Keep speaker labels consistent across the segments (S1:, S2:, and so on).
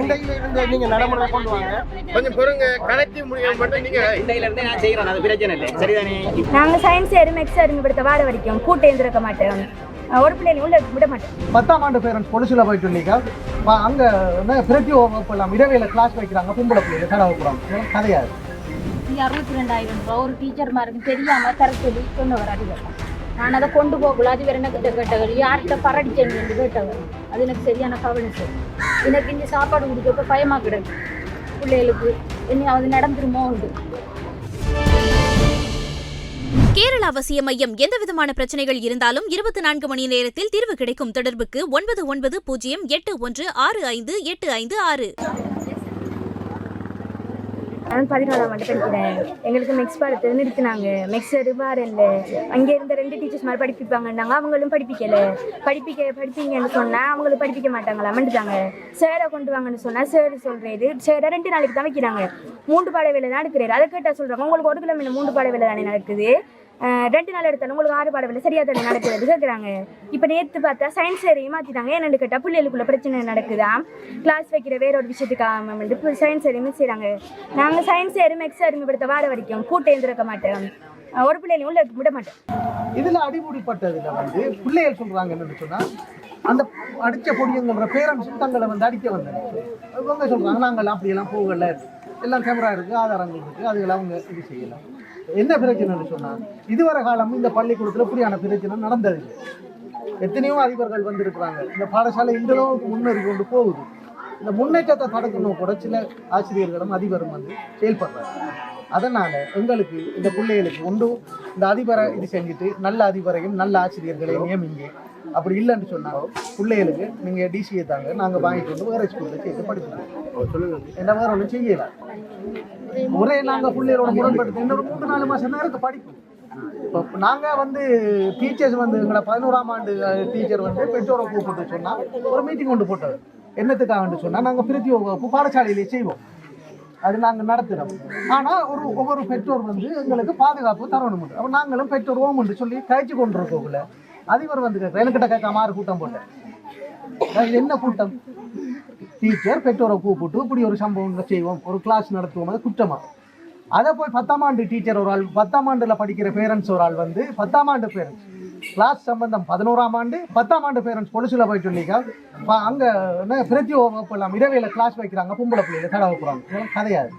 S1: இன்றையில இருந்து நீங்க நடைமுறை கொண்டு வாங்க. கொஞ்சம் பொறுங்க கலெக்டிவ் முடியும் மட்டும் நீங்க
S2: இன்றையில இருந்து நான் செய்கிறேன் அது பிரச்சனை இல்லை. சரிதானே?
S3: நாங்கள் சயின்ஸ் ஏறும் எக்ஸ் ஏறும் படுத்த வார வரைக்கும். கூட்டை இருந்திருக்க மாட்டோம். ஒரு பிள்ளைங்க உள்ள விட மாட்டோம்.
S4: பத்தாம் ஆண்டு பேரண்ட்ஸ் பொலிசில் போயிட்டு இல்லைக்கா அங்கே பிரதி வகுப்பெல்லாம் இரவையில் கிளாஸ் வைக்கிறாங்க பொம்பளை பிள்ளைங்க கடை. வைக்கிறாங்க கதையாது.
S5: அறுபத்தி ரெண்டாயிரம் ரூபா ஒரு டீச்சர்மாருக்கு தெரியாம தர சொல்லி சொன்னவர் அதிகம் நான் அதை கொண்டு போகல அது வேற என்ன கிட்ட கேட்டவர்? யார்கிட்ட பரடிச்சேன் என்று கேட்டவர். அது எனக்கு சரியான கவலை சார் எனக்கு இங்கே சாப்பாடு கொடுக்கப்ப பயமா கிடக்கு. பிள்ளைகளுக்கு இனியாவது நடந்துருமோ உண்டு.
S6: கேரள அவசிய மையம் எந்தவிதமான பிரச்சனைகள் இருந்தாலும் இருபத்தி நான்கு மணி நேரத்தில் தீர்வு கிடைக்கும் தொடர்புக்கு ஒன்பது ஒன்பது பூஜ்ஜியம் எட்டு ஒன்று ஆறு ஐந்து எட்டு ஐந்து ஆறு.
S3: நான் பதினாலாம் ஆண்டு படிக்கிறேன் எங்களுக்கு மெக்ஸ் பாடத்தை நிறுத்தினாங்க மெக்ஸ் ரூபார் இல்லை அங்கே இருந்த ரெண்டு டீச்சர்ஸ் மாதிரி படிப்பிப்பாங்கன்னாங்க. அவங்களும் படிப்பிக்கல. படிப்பிக்க படிப்பீங்கன்னு சொன்னால் அவங்களும் படிப்பிக்க மாட்டாங்களா? மண்டுட்டாங்க சேரை கொண்டு வாங்கன்னு சொன்னால் சேர் சொல்கிறது சேரை ரெண்டு நாளைக்கு தான் வைக்கிறாங்க. மூன்று பாட வேலை தான் எடுக்கிறாரு. அதை கேட்டால் சொல்கிறாங்க உங்களுக்கு ஒரு கிலோமீட்டர் மூன்று பாட வேலை தானே நடக்குது? ரெண்டு நாள் எடுத்தாலும் உங்களுக்கு ஆறு பாட வேலை சரியாக தானே நடக்கிறது? கேட்குறாங்க இப்போ நேற்று பார்த்தா சயின்ஸ் ஏரியும் மாற்றிட்டாங்க ஏன்னு கேட்டால் பிள்ளைகளுக்குள்ள பிரச்சனை நடக்குதா? கிளாஸ் வைக்கிற வேற ஒரு விஷயத்துக்காக வந்து இப்போ சயின்ஸ் ஏரியும் செய்கிறாங்க நாங்கள் சயின்ஸ் ஏரியும் எக்ஸ் அறிமுகப்படுத்த படுத்த வார வரைக்கும் கூட்டம் எழுந்திருக்க மாட்டோம். ஒரு பிள்ளைங்க உள்ள விட மாட்டோம்.
S4: இதில் அடிமுடிப்பட்டதில் வந்து பிள்ளைகள் சொல்கிறாங்க என்னென்னு சொன்னால் அந்த அடித்த பொடியங்கிற பேரண்ட்ஸும் தங்களை வந்து அடிக்க வந்தாங்க இவங்க சொல்கிறாங்க நாங்கள் அப்படியெல்லாம் போகலை. எல்லாம் கேமரா இருக்குது ஆதாரங்கள் இருக்குது அதுகளை அவங்க இது செய்யலாம். என்ன பிரச்சனைன்னு சொன்னால் இதுவரை காலம் இந்த பள்ளிக்கூடத்தில் இப்படியான பிரச்சனை நடந்தது எத்தனையோ அதிபர்கள் வந்திருக்கிறாங்க. இந்த பாடசாலை இந்த அளவுக்கு முன்னேறி கொண்டு போகுது. இந்த முன்னேற்றத்தை தடுக்கணும் கூட சில ஆசிரியர்களும் அதிபரும் வந்து செயல்படுறாங்க அதனால் எங்களுக்கு இந்த பிள்ளைகளுக்கு ஒன்றும் இந்த அதிபரை இது செஞ்சுட்டு நல்ல அதிபரையும் நல்ல ஆசிரியர்களையும் நியமிங்க. அப்படி இல்லைன்னு சொன்னால் பிள்ளைகளுக்கு நீங்கள் டிசிஏ தாங்க. நாங்கள் வாங்கிட்டு வந்து வேறு ஸ்கூலில் சேர்த்து படிப்போம் சொல்லுங்க. என்ன வேற ஒன்றும் செய்யலாம் ஒரே நாங்கள் பிள்ளைகளோட முரண்படுத்து இன்னொரு மூணு நாலு மாதம் தான் இருக்கு படிப்பு இப்போ நாங்கள் வந்து டீச்சர்ஸ் வந்து எங்களை பதினோராம் ஆண்டு டீச்சர் வந்து பெற்றோரை கூப்பிட்டு சொன்னால் ஒரு மீட்டிங் கொண்டு போட்டார். என்னத்துக்காக சொன்னால் நாங்கள் பிரதி வகுப்பு பாடசாலையிலே செய்வோம். அது நாங்கள் நடத்துகிறோம் ஆனால் ஒரு ஒவ்வொரு பெற்றோர் வந்து எங்களுக்கு பாதுகாப்பு தரணும் அப்போ நாங்களும் பெற்றோர் ஓம் சொல்லி கழிச்சு கொண்டு இருக்கோம்ல அதிபர் வந்து கேட்குறேன் எனக்கிட்ட கேட்காம ஆறு கூட்டம் போட்டேன். இது என்ன கூட்டம்? டீச்சர் பெற்றோரை கூப்பிட்டு இப்படி ஒரு சம்பவம் செய்வோம். ஒரு கிளாஸ் நடத்துவோம். அது குற்றமாக அதை போய் பத்தாம் ஆண்டு டீச்சர் ஒரு ஆள் பத்தாம் ஆண்டில் படிக்கிற பேரண்ட்ஸ் ஒரு ஆள் வந்து பத்தாம் ஆண்டு பேரண்ட்ஸ் கிளாஸ் சம்பந்தம் பதினோராம் ஆண்டு பத்தாம் ஆண்டு பேரண்ட்ஸ் பொலிசில் போயிட்டு சொல்லிக்கா அங்கே என்ன பிரதி வகுப்பெல்லாம் இரவையில் கிளாஸ் வைக்கிறாங்க பொம்பளை பிள்ளைங்க கடை வைக்கிறாங்க கதையாது கிடையாது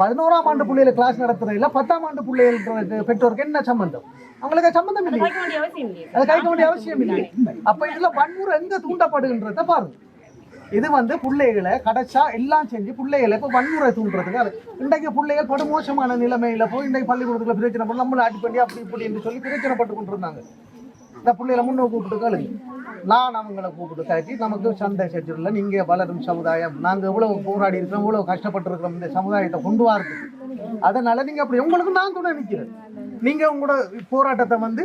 S4: பதினோராம் ஆண்டு பிள்ளைகளை கிளாஸ் நடத்துறதுல பத்தாம் ஆண்டு பிள்ளைகளுக்கு பெற்றோருக்கு என்ன சம்பந்தம்? அவங்களுக்கு சம்பந்தம் இல்லை அது கைக்க வேண்டிய அவசியம் இல்லை அப்ப இதுல வன்முறை எங்க தூண்டப்படுகின்றத பாருங்க. இது வந்து பிள்ளைகளை கடைச்சா எல்லாம் செஞ்சு பிள்ளைகளை இப்போ வன்முறை தூண்டுறதுக்கு அது. இன்றைக்கு பிள்ளைகள் படு மோசமான நிலைமையில போய் இன்றைக்கு பள்ளிக்கூடத்துல பிரச்சனை பண்ணி நம்மளை அடி பண்ணி அப்படி இப்படி என்று சொல்லி பிரச்சனை பட்டு கொண்டிருந்தாங்க. இந்த பிள்ளைகளை முன்னே கூப்பிட்டு கேளுங்க. நான் அவங்களை கூப்பிட்டு காட்டி நமக்கு சண்டை செஞ்சிடல நீங்கள் வளரும் சமுதாயம். நாங்கள் எவ்வளோ போராடி இருக்கிறோம் இவ்வளோ கஷ்டப்பட்டு இருக்கிறோம் இந்த சமுதாயத்தை கொண்டு வாருது அதனால் நீங்கள் அப்படி உங்களுக்கு நான் துணை நிற்கிறேன் நீங்கள் உங்களோட போராட்டத்தை வந்து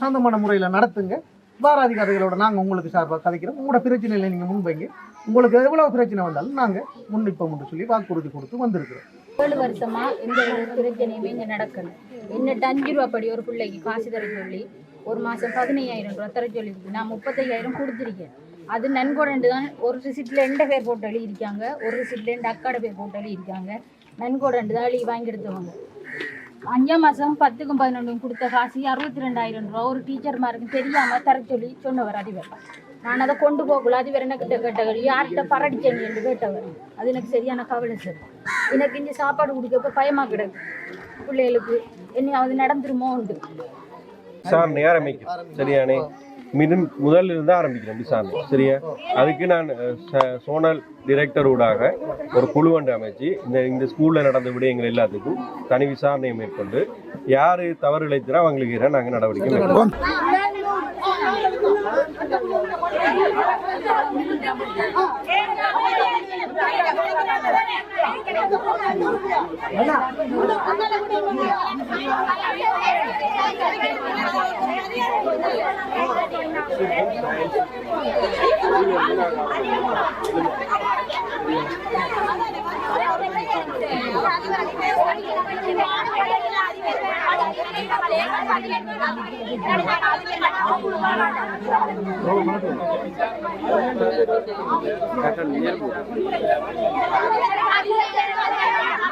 S4: சொந்தமான முறையில் நடத்துங்க. பாரதிகாரிகளோட நாங்கள் உங்களுக்கு சார்பாக கதைக்கிறோம். உங்களோட பிரச்சனையில் நீங்கள் முன்வைங்க. உங்களுக்கு எவ்வளோ பிரச்சனை வந்தாலும் நாங்கள் முன்னிப்போம் சொல்லி வாக்குறுதி கொடுத்து வந்திருக்கிறோம்.
S5: ஏழு வருஷமா எந்த ஒரு பிரச்சனையுமே இங்கே நடக்கணும் என்னட்டு அஞ்சு ரூபா படி ஒரு பிள்ளைக்கு காசு தர சொல்லி ஒரு மாதம் பதினையாயிரம் ரூபா தர சொல்லியிருக்கு. நான் முப்பத்தையாயிரம் கொடுத்துருக்கேன். அது நன்கொடண்டு தான். ஒரு ரிசிப்டில் ரெண்டு பேர் போட்டு எழுதியிருக்காங்க? ஒரு ரிசிப்டில் எந்த அக்காட பேர் போட்டு எழுதியிருக்காங்க? நன்கொடண்டு தான் எழுதி வாங்கி எடுத்தவங்க அஞ்சாம் மாதம் பத்துக்கும் பதினொன்றுக்கும் கொடுத்த காசு அறுபத்தி ரெண்டாயிரம் ரூபா ஒரு டீச்சர்மாருக்கு தெரியாமல் தர சொல்லி சொன்னவர் அதிபர். நான் அதை கொண்டு போகல அதிபர் என்ன கிட்ட கேட்டவர்? யார்கிட்ட பரடிச்சேன் என்று கேட்டவர். அது எனக்கு சரியான கவலை சார். எனக்கு இங்கே சாப்பாடு குடிக்கப்ப பயமாக கிடக்கு. பிள்ளைகளுக்கு என்னையாவது நடந்துருமோ உண்டு
S7: விசாரணை ஆரம்பிக்கும் சரியானே மிதம் முதல்ல இருந்து ஆரம்பிக்கிறேன் விசாரணை சரியா? அதுக்கு நான் சோனல் டிரெக்டர் ஊடாக ஒரு குழு ஒன்று அமைச்சு இந்த இந்த ஸ்கூல்ல நடந்த விடயங்கள் எல்லாத்துக்கும் தனி விசாரணையை மேற்கொண்டு யாரு தவறு இழைத்தனா அவங்களுக்கு நாங்கள் நடவடிக்கை மேற்கொள்வோம்.
S8: கட்டணம் இயல்பு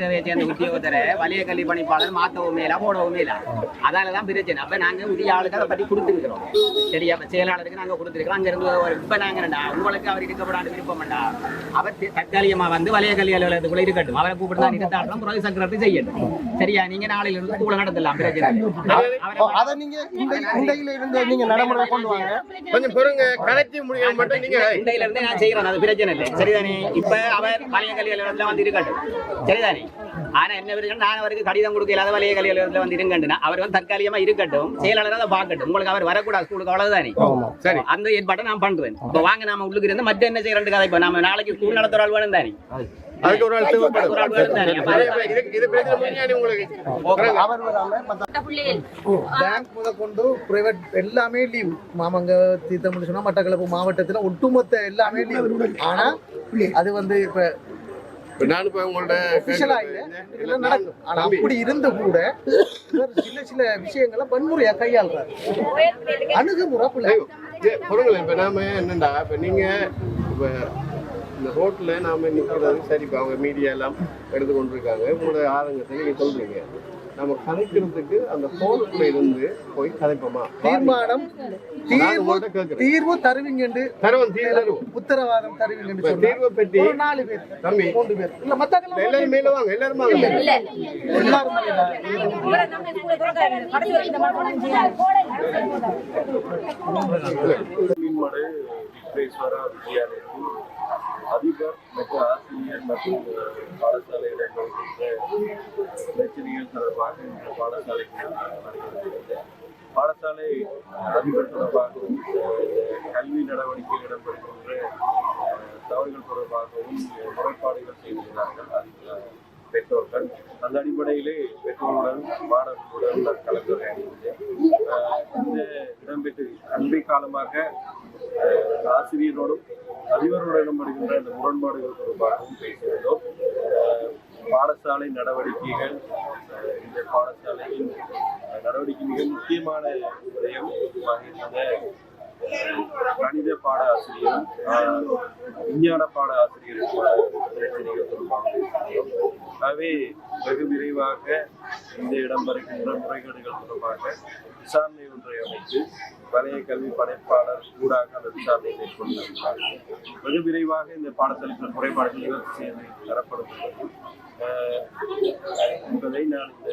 S2: சேவையை சேர்ந்த உத்தியோகத்தரை வலய கல்வி பணிப்பாளர் மாத்தவும் மேலா போடவும் மேலா. அதால தான் பிரச்சனை. அப்ப நாங்க உரிய ஆளுக்கு அதை பற்றி கொடுத்துருக்கிறோம். சரியா அப்ப செயலாளருக்கு நாங்க கொடுத்துருக்கோம் அங்க இருந்து ஒரு இப்ப நாங்க என்னடா? உங்களுக்கு அவர் இருக்கப்படாது விருப்பம்டா அவர் தற்காலிகமா வந்து வலய கல்வி அலுவலகத்துக்குள்ள இருக்கட்டும். அவரை கூப்பிட்டு தான் இருக்காட்டும் புரோதி சக்கரவர்த்தி செய்யட்டும். சரியா? நீங்க நாளையில இருந்து ஸ்கூல நடத்தலாம். பிரச்சனை
S1: அதை நீங்க இந்த இண்டையில இருந்து நீங்க நடைமுறை கொண்டு வாங்க. கொஞ்சம் பொறுங்க. கலெக்டிவ் முடிவு மட்டும் நீங்க
S2: இண்டையில இருந்து நான் செய்யறேன் அது பிரச்சனை இல்லை. சரிதானே? இப்ப அவர் வலய கல்வி அலுவலகத்துல வந்து இருக்கட்டும். சரிதானே? ஆனா என்ன பிரச்சனை நான் அவருக்கு கடிதம் கொடுக்க இல்லாத வலய அலுவலகத்துல வந்து இருங்கட்டுனா அவர் வந்து தற்காலிகமா இருக்கட்டும் செயலாளர் அதை பார்க்கட்டும். உங்களுக்கு அவர் வரக்கூடாது ஸ்கூலுக்கு அவ்வளவுதானே?
S1: சரி.
S2: அந்த ஏற்பாட்டை நான் பண்றேன். இப்ப வாங்க நாம உள்ளுக்கு இருந்து மற்ற என்ன செய்யறேன் கதை. இப்ப நாம நாளைக்கு ஸ்கூல் நடத்துற ஆள் வேணும் தானே?
S4: எல்லாமே லீவ் மாமங்க தீர்த்தம் சொன்னா மட்டக்களப்பு மாவட்டத்துல ஒட்டுமொத்த எல்லாமே லீவ் ஆனா அது வந்து இப்ப
S1: நான் இப்ப உங்கள்ட்ட
S4: அப்படி இருந்து கூட சில சில விஷயங்களை வன்முறையா கையாளுறாரு. அணுகுமுறை
S1: பொருங்கள் இப்ப நாம என்னண்டா? இப்ப நீங்க இப்ப இந்த ரோட்ல நாம நிக்கிறது சரி இப்ப அவங்க மீடியா எல்லாம் எடுத்து கொண்டிருக்காங்க உங்களோட ஆதங்கத்தை நீங்க சொல்றீங்க. நம்ம கதைக்கிறதுக்கு அந்த போனுக்குள்ள இருந்து போய் கதைப்போமா?
S4: தீர்மானம் தீர்வு தீர்வு தருவீங்கன்னு
S1: தருவன் தீர்வு
S4: உத்தரவாதம்
S1: இப்ப
S4: சொன்னா
S1: தீர்வை பற்றி
S4: ஒரு நாலு பேர்
S1: தம்பி
S4: மூன்று பேர். இல்ல மத்தவங்க
S1: எல்லாரும் மேல வாங்க எல்லாரும் வாங்க.
S4: எல்லாரும் இல்ல.
S7: மீன்மடு விக்ரேஸ்வரா வித்யாலயத்தில் அதிபர் மற்றும் ஆசிரியர் மற்றும் பாடசாலையில் நடக்கின்ற பிரச்சனைகள் தொடர்பாக இந்த பாடசாலைக்கு நான் வருகிறேன். பாடசாலை அதிபர் தொடர்பாகவும் கல்வி நடவடிக்கை இடம்பெறுகின்ற தவறுகள் தொடர்பாகவும் முறைப்பாடுகள் செய்திருந்தார்கள் அதில் பெற்றோர்கள். அந்த அடிப்படையிலே பெற்றோருடன் மாணவர்களுடன் நான் கலந்துரையாடியிருந்தேன் இந்த இடம்பெற்று அண்மை காலமாக ஆசிரியரோடும் அதிபரோடு இடம்பெறுகின்ற இந்த முரண்பாடுகள் தொடர்பாகவும் பேசியிருந்தோம். பாடசாலை நடவடிக்கைகள் இந்த பாடசாலையின் நடவடிக்கை மிக முக்கியமான விடயம் கணித பாட ஆசிரியரும் விஞ்ஞான பாட ஆசிரியருமான பிரச்சனைகள் தொடர்பாக ஆகவே வெகு விரைவாக இந்த இடம் வருகின்ற முறைகேடுகள் தொடர்பாக விசாரணை ஒன்றை அமைத்து பழைய கல்வி படைப்பாளர் ஊடாக அந்த விசாரணை மேற்கொண்டிருக்கிறார் வெகு விரைவாக இந்த பாடத்திற்கு குறைபாடுகள் நிவர்த்தி செய்து தரப்படும் என்பதை நான் இந்த